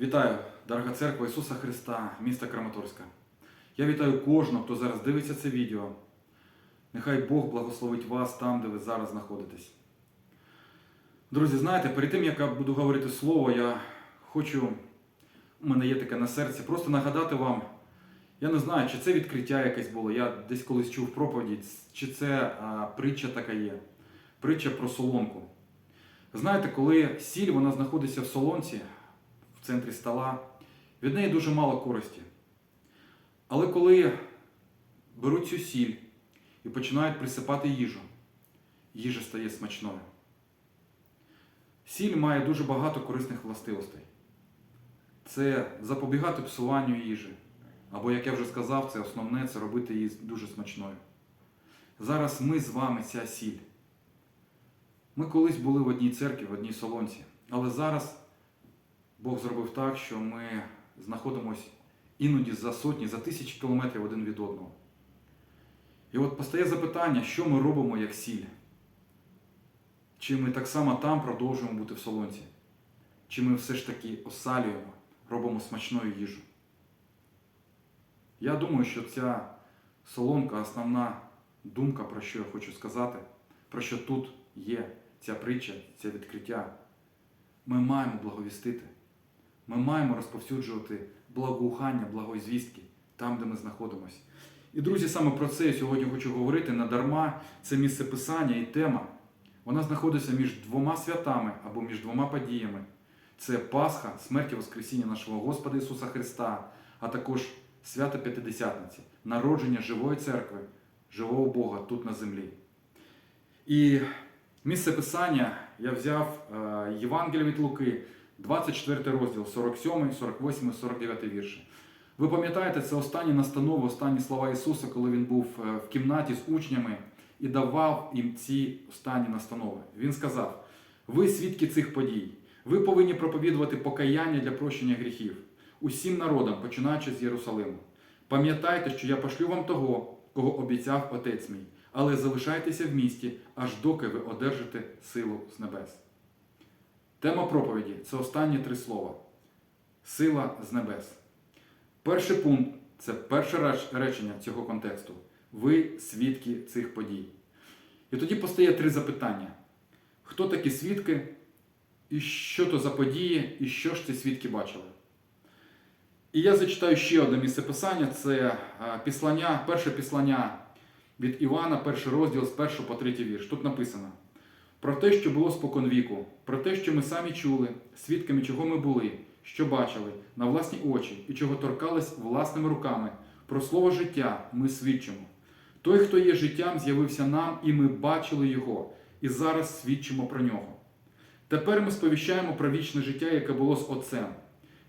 Вітаю, дорога церква Ісуса Христа, міста Краматорська. Я вітаю кожного, хто зараз дивиться це відео. Нехай Бог благословить вас там, де ви зараз знаходитесь. Друзі, знаєте, перед тим, як я буду говорити слово, я хочу, у мене є таке на серці, просто нагадати вам, я не знаю, чи це відкриття якесь було, я десь колись чув проповіді, чи це а, притча така є, притча про соломку. Знаєте, коли сіль вона знаходиться в солонці, в центрі стола, від неї дуже мало користі. Але коли беруть цю сіль і починають присипати їжу, їжа стає смачною. Сіль має дуже багато корисних властивостей. Це запобігати псуванню їжі. Або, як я вже сказав, це основне це робити її дуже смачною. Зараз ми з вами ця сіль. Ми колись були в одній церкві, в одній солонці, але зараз Бог зробив так, що ми знаходимося іноді за сотні, за тисячі кілометрів один від одного. І от постає запитання, що ми робимо як сіль? Чи ми так само там продовжуємо бути в солонці? Чи ми все ж таки осалюємо, робимо смачною їжу? Я думаю, що ця соломка основна думка, про що я хочу сказати, про що тут є ця притча, це відкриття. Ми маємо благовістити. Ми маємо розповсюджувати благоухання, благозвістки там, де ми знаходимося. І, друзі, саме про це я сьогодні хочу говорити надарма. Це місце писання і тема. Вона знаходиться між двома святами або між двома подіями. Це Пасха, смерть і Воскресіння нашого Господа Ісуса Христа, а також свято П'ятидесятниці, народження живої церкви, живого Бога тут на землі. І місце писання я взяв е, Євангелія від Луки, 24 розділ, 47, 48, 49 вірші. Ви пам'ятаєте, це останні настанови, останні слова Ісуса, коли Він був е, в кімнаті з учнями і давав їм ці останні настанови. Він сказав: ви свідки цих подій, ви повинні проповідувати покаяння для прощення гріхів усім народам, починаючи з Єрусалиму. Пам'ятайте, що я пошлю вам того, кого обіцяв Отець мій, але залишайтеся в місті, аж доки ви одержите силу з небес. Тема проповіді це останні три слова. Сила з небес. Перший пункт це перше речення цього контексту. Ви свідки цих подій. І тоді постає три запитання: хто такі свідки, і що то за події, і що ж ці свідки бачили? І я зачитаю ще одне місце писання це післання, перше післання від Івана, перший розділ з 1 по 3 вірш. Тут написано про те, що було споконвіку, про те, що ми самі чули, свідками чого ми були, що бачили на власні очі і чого торкались власними руками. Про слово життя ми свідчимо. Той, хто є життям, з'явився нам, і ми бачили його, і зараз свідчимо про нього. Тепер ми сповіщаємо про вічне життя, яке було з Отцем,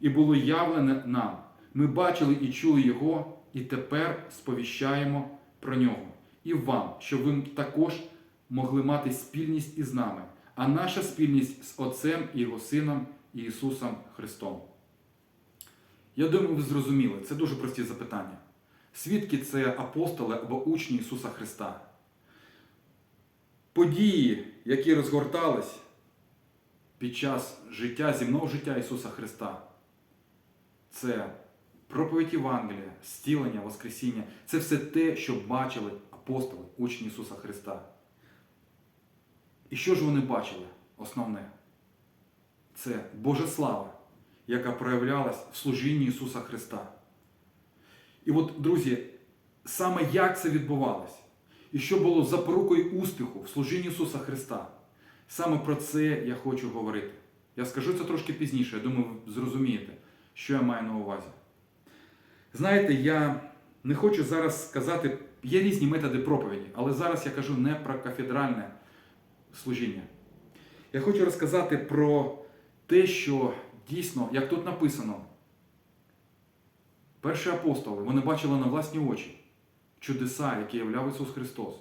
і було явлене нам. Ми бачили і чули Його, і тепер сповіщаємо про нього. І вам, щоб ви також могли мати спільність із нами, а наша спільність з Отцем і Його Сином Ісусом Христом. Я думаю, ви зрозуміли, це дуже прості запитання. Свідки це апостоли або учні Ісуса Христа. Події, які розгортались під час життя, земного життя Ісуса Христа, це проповідь Євангелія, стілення, Воскресіння. Це все те, що бачили апостоли, учні Ісуса Христа. І що ж вони бачили? Основне? Це Божа слава, яка проявлялась в служінні Ісуса Христа. І от, друзі, саме як це відбувалось, і що було запорукою успіху в служінні Ісуса Христа, саме про це я хочу говорити. Я скажу це трошки пізніше, я думаю, ви зрозумієте, що я маю на увазі. Знаєте, я не хочу зараз сказати, є різні методи проповіді, але зараз я кажу не про кафедральне служіння. Я хочу розказати про те, що дійсно, як тут написано, перші апостоли, вони бачили на власні очі чудеса, які являв Ісус Христос.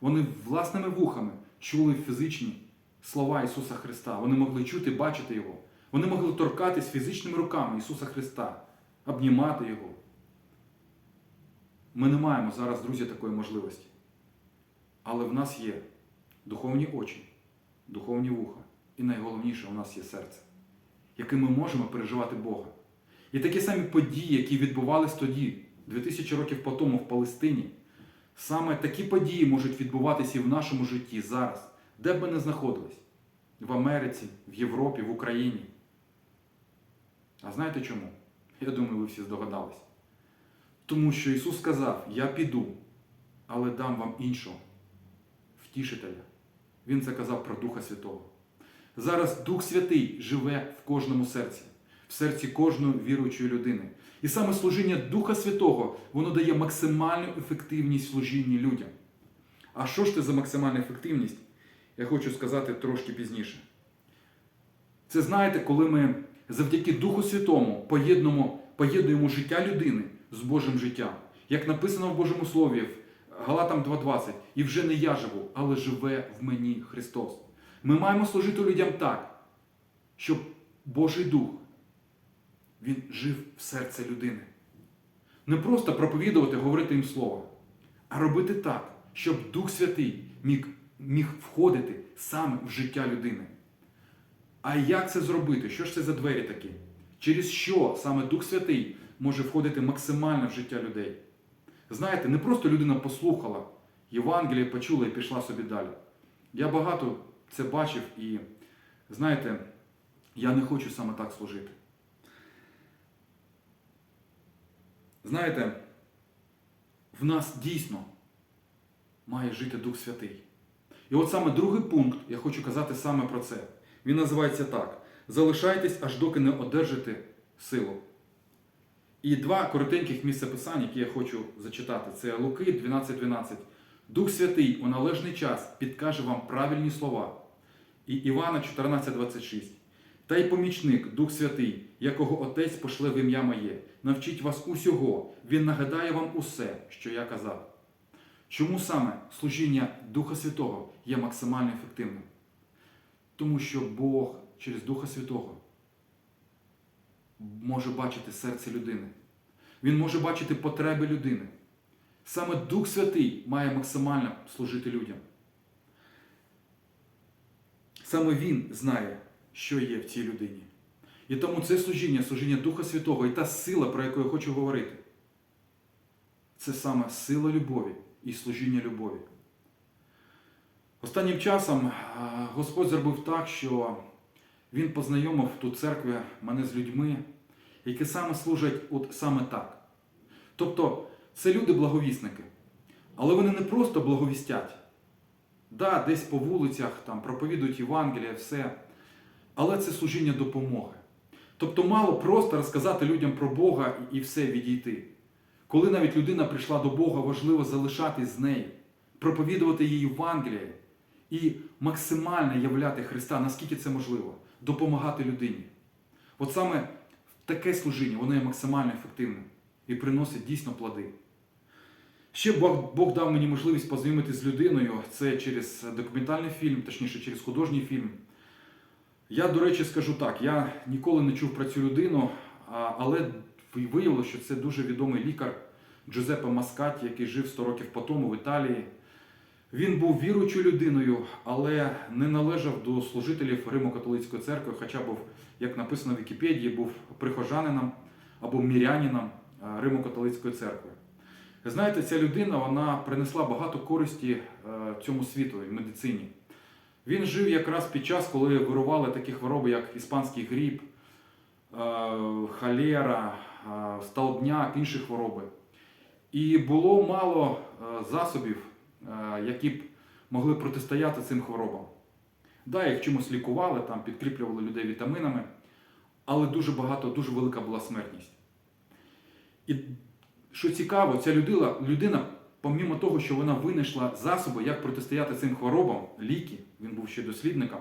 Вони власними вухами чули фізичні слова Ісуса Христа. Вони могли чути, бачити Його. Вони могли торкатись фізичними руками Ісуса Христа, обнімати Його. Ми не маємо зараз, друзі, такої можливості. Але в нас є духовні очі, духовні вуха. І найголовніше, у нас є серце. який ми можемо переживати Бога. І такі самі події, які відбувались тоді, 2000 років по тому в Палестині, саме такі події можуть відбуватися і в нашому житті зараз, де б ми не знаходились в Америці, в Європі, в Україні. А знаєте чому? Я думаю, ви всі здогадались. Тому що Ісус сказав: Я піду, але дам вам іншого, втішителя. Він це казав про Духа Святого. Зараз Дух Святий живе в кожному серці, в серці кожної віруючої людини. І саме служіння Духа Святого воно дає максимальну ефективність в служінні людям. А що ж це за максимальна ефективність? Я хочу сказати трошки пізніше. Це знаєте, коли ми завдяки Духу Святому поєднуємо, поєднуємо життя людини з Божим життям. Як написано в Божому Слові, Галатам 2.20, і вже не я живу, але живе в мені Христос. Ми маємо служити людям так, щоб Божий Дух він жив в серце людини. Не просто проповідувати, говорити їм слово, а робити так, щоб Дух Святий міг, міг входити саме в життя людини. А як це зробити? Що ж це за двері такі? Через що саме Дух Святий може входити максимально в життя людей? Знаєте, не просто людина послухала Євангеліє, почула і пішла собі далі. Я багато це бачив і, знаєте, я не хочу саме так служити. Знаєте, в нас дійсно має жити Дух Святий. І от саме другий пункт, я хочу казати саме про це. Він називається так: залишайтесь, аж доки не одержите силу. І два коротеньких місця писань, які я хочу зачитати, це Луки 12.12. Дух Святий у належний час підкаже вам правильні слова. І Івана 14.26. Та й помічник, Дух Святий, якого Отець пошле в ім'я моє, навчить вас усього, Він нагадає вам усе, що я казав. Чому саме служіння Духа Святого є максимально ефективним? Тому що Бог через Духа Святого може бачити серце людини. Він може бачити потреби людини. Саме Дух Святий має максимально служити людям. Саме Він знає, що є в цій людині. І тому це служіння, служіння Духа Святого і та сила, про яку я хочу говорити, це саме сила любові і служіння любові. Останнім часом Господь зробив так, що Він познайомив ту церкві мене з людьми, які саме служать от саме так. Тобто це люди благовісники, але вони не просто благовістять. Да, десь по вулицях там проповідують Євангелія, все. Але це служіння допомоги. Тобто мало просто розказати людям про Бога і все відійти. Коли навіть людина прийшла до Бога, важливо залишатись з нею, проповідувати їй Євангеліє і максимально являти Христа, наскільки це можливо, допомагати людині. От саме таке служіння, воно є максимально ефективним і приносить дійсно плоди. Ще Бог, Бог дав мені можливість познайомитися з людиною. Це через документальний фільм, точніше через художній фільм. Я, до речі, скажу так: я ніколи не чув про цю людину, але виявилося, що це дуже відомий лікар Джузеппе Маскаті, який жив 100 років по тому в Італії. Він був віруючою людиною, але не належав до служителів Римо-католицької церкви, хоча був, як написано в Вікіпедії, був прихожанином або мірянином а, Римо-католицької церкви. Знаєте, ця людина вона принесла багато користі е, цьому світу і медицині. Він жив якраз під час, коли вирували такі хвороби, як іспанський гріб, е, холера, е, столбняк, інші хвороби. І було мало е, засобів, е, які б могли протистояти цим хворобам. Да, їх чимось лікували, там підкріплювали людей вітамінами, але дуже багато, дуже велика була смертність. І що цікаво, ця людина, людина, помімо того, що вона винайшла засоби, як протистояти цим хворобам, ліки, він був ще дослідником,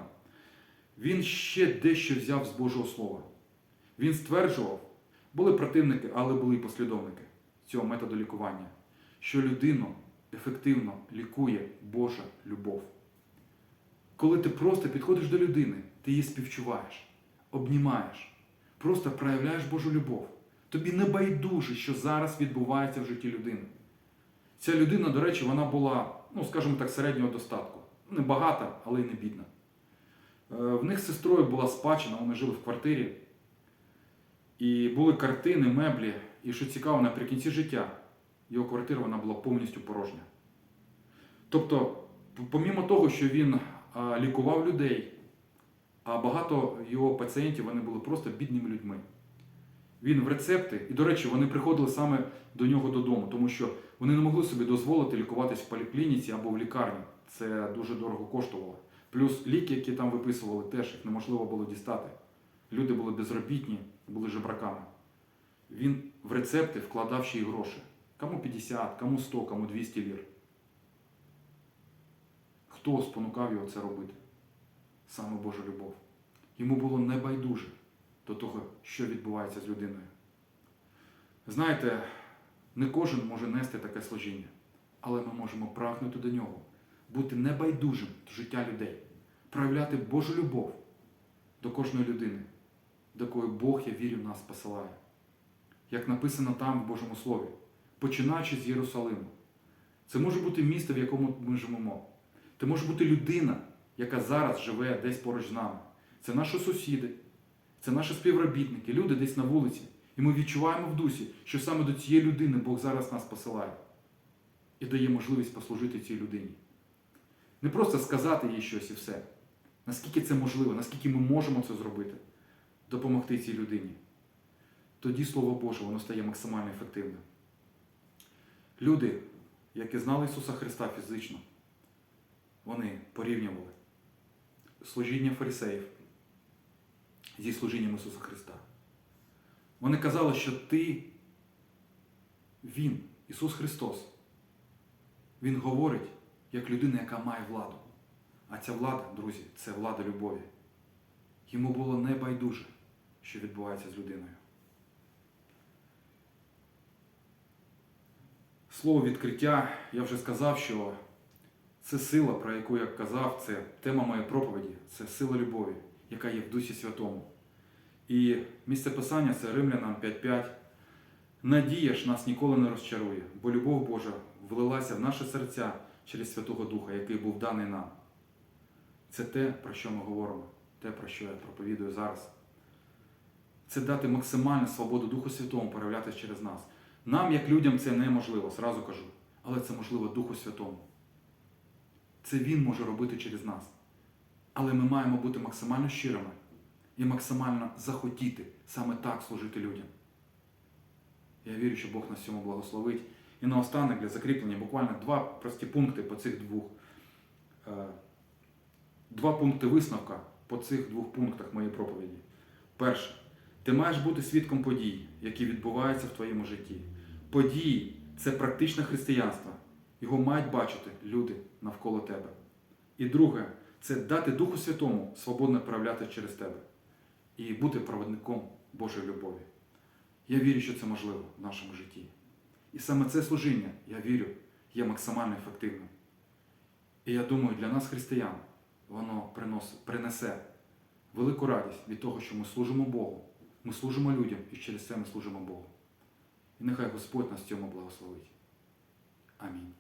він ще дещо взяв з Божого Слова. Він стверджував, були противники, але були і послідовники цього методу лікування, що людину ефективно лікує Божа любов. Коли ти просто підходиш до людини, ти її співчуваєш, обнімаєш, просто проявляєш Божу любов. Тобі не байдуже, що зараз відбувається в житті людини. Ця людина, до речі, вона була, ну, скажімо так, середнього достатку. Не багата, але й не бідна. Е, В них з сестрою була спадщина, вони жили в квартирі. І були картини, меблі, і що цікаво, наприкінці життя його квартира вона була повністю порожня. Тобто, помімо того, що він лікував людей, а багато його пацієнтів вони були просто бідними людьми. Він в рецепти, і, до речі, вони приходили саме до нього додому, тому що вони не могли собі дозволити лікуватись в поліклініці або в лікарні. Це дуже дорого коштувало. Плюс ліки, які там виписували, теж їх неможливо було дістати. Люди були безробітні, були жебраками. Він в рецепти вкладав ще й гроші. Кому 50, кому 100, кому 200 лір. Хто спонукав його це робити? Саме Божа любов. Йому було небайдуже до того, що відбувається з людиною. Знаєте, не кожен може нести таке служіння, але ми можемо прагнути до нього, бути небайдужим до життя людей, проявляти Божу любов до кожної людини, до якої Бог, я вірю, нас посилає. Як написано там в Божому Слові, починаючи з Єрусалиму. Це може бути місто, в якому ми живемо. Це може бути людина, яка зараз живе десь поруч з нами. Це наші сусіди, це наші співробітники, люди десь на вулиці. І ми відчуваємо в дусі, що саме до цієї людини Бог зараз нас посилає і дає можливість послужити цій людині. Не просто сказати їй щось і все. Наскільки це можливо, наскільки ми можемо це зробити, допомогти цій людині. Тоді Слово Боже, воно стає максимально ефективним. Люди, які знали Ісуса Христа фізично, вони порівнювали служіння фарисеїв зі служінням Ісуса Христа. Вони казали, що ти, Він, Ісус Христос, Він говорить як людина, яка має владу. А ця влада, друзі, це влада любові. Йому було небайдуже, що відбувається з людиною. Слово відкриття, я вже сказав, що це сила, про яку я казав, це тема моєї проповіді, це сила любові, яка є в Дусі Святому. І місце писання це Римлянам 5.5. Надія ж нас ніколи не розчарує, бо любов Божа влилася в наше серця через Святого Духа, який був даний нам. Це те, про що ми говоримо, те, про що я проповідую зараз. Це дати максимальну свободу Духу Святому проявлятися через нас. Нам, як людям, це неможливо, зразу кажу, але це можливо Духу Святому. Це Він може робити через нас. Але ми маємо бути максимально щирими і максимально захотіти саме так служити людям. Я вірю, що Бог нас цьому благословить. І наостанок для закріплення буквально два прості пункти по цих двох. е, Два пункти висновка по цих двох пунктах моєї проповіді. Перше, ти маєш бути свідком подій, які відбуваються в твоєму житті. Події це практичне християнство. Його мають бачити люди навколо тебе. І друге, це дати Духу Святому свободно проявляти через тебе і бути проводником Божої любові. Я вірю, що це можливо в нашому житті. І саме це служіння, я вірю, є максимально ефективним. І я думаю, для нас, християн, воно принесе велику радість від того, що ми служимо Богу, ми служимо людям і через це ми служимо Богу. І нехай Господь нас цьому благословить. Амінь.